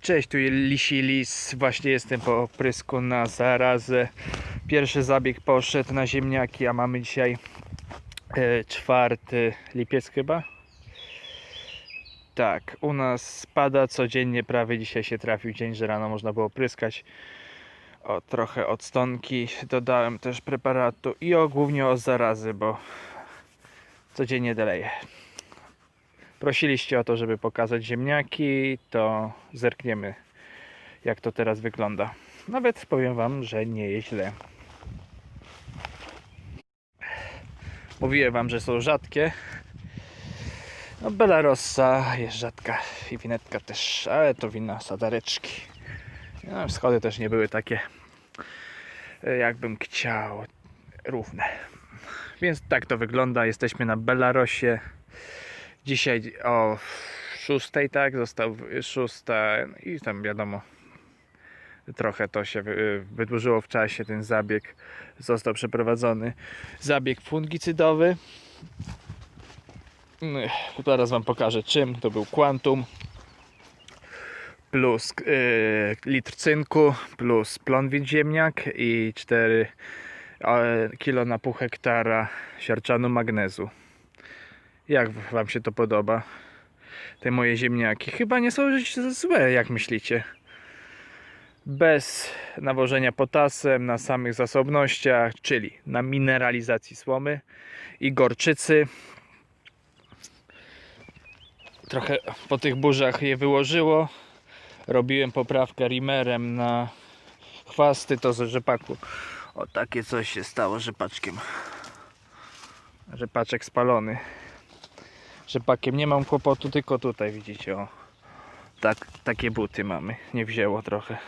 Cześć, tu Lisi Lis. Właśnie jestem po oprysku na zarazę. Pierwszy zabieg poszedł na ziemniaki, a mamy dzisiaj e, czwarty lipiec chyba. Tak, u nas pada codziennie, prawie dzisiaj się trafił dzień, że rano można było pryskać. O, trochę od stonki dodałem też preparatu i o, głównie o zarazy, bo codziennie deleję. Prosiliście o to, żeby pokazać ziemniaki, to zerkniemy jak to teraz wygląda. Nawet powiem Wam, że nie jest źle. Mówiłem Wam, że są rzadkie. No Belarossa jest rzadka i winetka też, ale to wina sadareczki. No, schody też nie były takie jakbym chciał równe. Więc tak to wygląda. Jesteśmy na Belarosie. Dzisiaj o 6, tak? Został 6 i tam wiadomo, trochę to się wy- wydłużyło w czasie. Ten zabieg został przeprowadzony. Zabieg fungicydowy. Ech, Teraz Wam pokażę czym. To był Quantum plus yy, litr cynku plus plonwit ziemniak i 4 kilo na pół hektara siarczanu magnezu. Jak wam się to podoba? Te moje ziemniaki chyba nie są złe, jak myślicie. Bez nawożenia potasem na samych zasobnościach, czyli na mineralizacji słomy i gorczycy. Trochę po tych burzach je wyłożyło. Robiłem poprawkę rimerem na chwasty, to z rzepaku. O takie coś się stało rzepaczkiem. Rzepaczek spalony rzepakiem nie mam kłopotu, tylko tutaj widzicie, o. Tak, takie buty mamy. Nie wzięło trochę.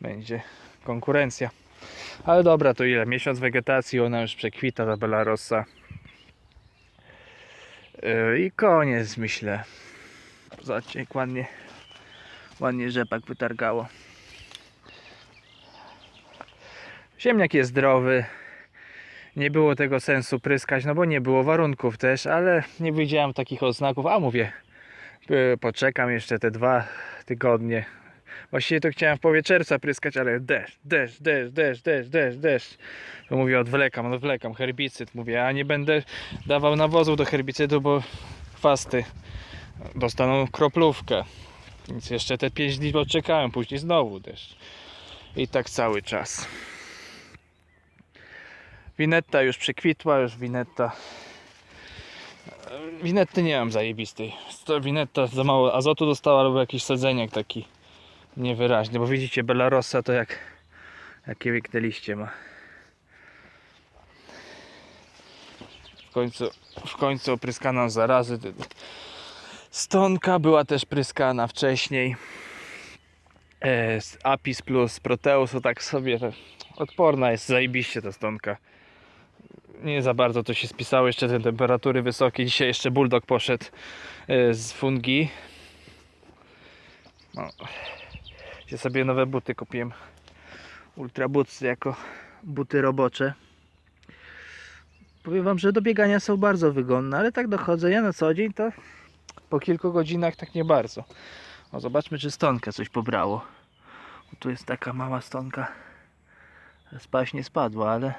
Będzie konkurencja. Ale dobra, to ile? Miesiąc wegetacji, ona już przekwita, ta Belarosa. Yy, I koniec, myślę. Zobaczcie, jak ładnie, ładnie rzepak wytargało. Ziemniak jest zdrowy. Nie było tego sensu pryskać, no bo nie było warunków też, ale nie widziałem takich oznaków. A mówię, y, poczekam jeszcze te dwa tygodnie. Właściwie to chciałem w połowie czerwca pryskać, ale deszcz, deszcz, deszcz, deszcz, deszcz, deszcz, deszcz. To mówię, odwlekam, odwlekam, herbicyd. Mówię, a nie będę dawał nawozów do herbicydu, bo chwasty dostaną kroplówkę. Więc jeszcze te 5 dni poczekałem, później znowu deszcz. I tak cały czas. Winetta już przekwitła, już winetta. Winetty nie mam zajebistej. To winetta za mało azotu dostała albo jakiś sadzeniak taki niewyraźny, bo widzicie Belarossa to jak jakie piękne liście ma. W końcu, w końcu opryskano zarazy. Stonka była też pryskana wcześniej. E, z Apis plus Proteus, to tak sobie odporna jest zajebiście ta stonka nie za bardzo to się spisało. Jeszcze te temperatury wysokie. Dzisiaj jeszcze bulldog poszedł e, z fungi. No. Gdzie sobie nowe buty kupiłem. Ultra Boots jako buty robocze. Powiem wam, że do biegania są bardzo wygodne, ale tak do chodzenia na co dzień to po kilku godzinach tak nie bardzo. O, zobaczmy czy stonkę coś pobrało. Tu jest taka mała stonka. Spaść nie spadła, ale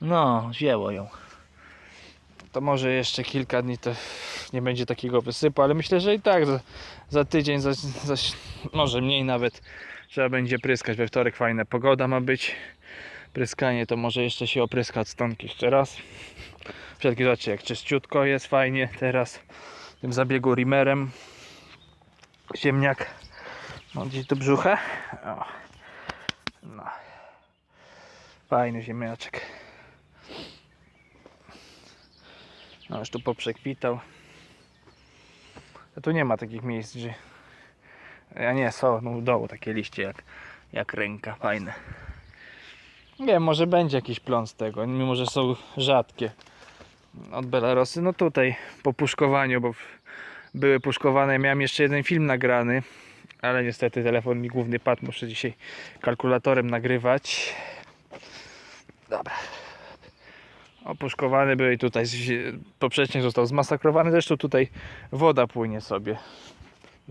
no, wzięło ją. To może jeszcze kilka dni to nie będzie takiego wysypu, ale myślę, że i tak za, za tydzień, za, za, może mniej nawet trzeba będzie pryskać. We wtorek fajna pogoda ma być. Pryskanie to może jeszcze się opryska od stonki jeszcze raz. Wszystkie zobaczcie jak czyściutko jest fajnie teraz w tym zabiegu rimerem. Ziemniak no, gdzieś do brzucha. O. No. Fajny ziemniaczek. No już tu poprzekwitał. A tu nie ma takich miejsc, gdzie... Ja nie, są no, dołu takie liście jak, jak ręka, fajne. Nie może będzie jakiś plon z tego, mimo że są rzadkie. Od Belarosy, no tutaj po puszkowaniu, bo były puszkowane, miałem jeszcze jeden film nagrany, ale niestety telefon mi główny padł, muszę dzisiaj kalkulatorem nagrywać. Dobra. Opuszkowany był i tutaj poprzednio został zmasakrowany. Zresztą tutaj woda płynie sobie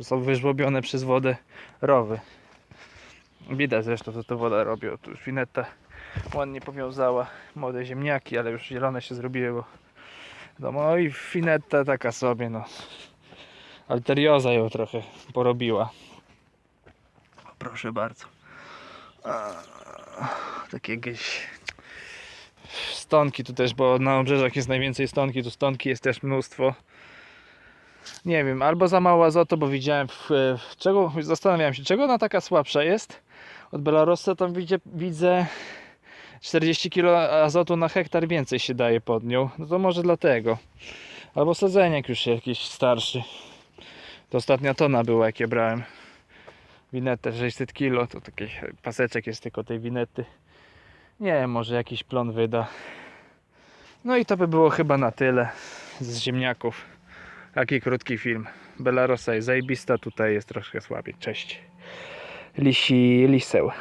Są wyżłobione przez wodę rowy. Widać zresztą, co to woda robi. O, tu już ładnie powiązała młode ziemniaki, ale już zielone się zrobiły, bo no i finetta taka sobie, no. Alterioza ją trochę porobiła. Proszę bardzo. A, takie jakieś stonki tu też, bo na obrzeżach jest najwięcej stonki, tu stonki jest też mnóstwo. Nie wiem, albo za mało azotu, bo widziałem w, w czego, zastanawiałem się, czego ona taka słabsza jest. Od Belarosa tam widzę, widzę 40 kg azotu na hektar więcej się daje pod nią. No to może dlatego. Albo sadzeniek już jakiś starszy. To ostatnia tona była, jak je brałem. Winetę 600 kg, to taki paseczek jest tylko tej winety. Nie wiem, może jakiś plon wyda. No i to by było chyba na tyle z ziemniaków. Taki krótki film. Belarosa jest zajebista, tutaj jest troszkę słabiej. Cześć. Lisi liseł.